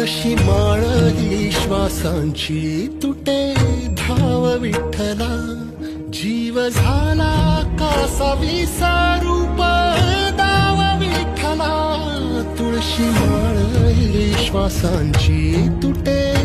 तुळशी माळ ही श्वासांची तुटे धाव विठ्ठला. जीव झाला कासा विसारूप दाव विठ्ठला. तुळशी माळ ही श्वासांची तुटे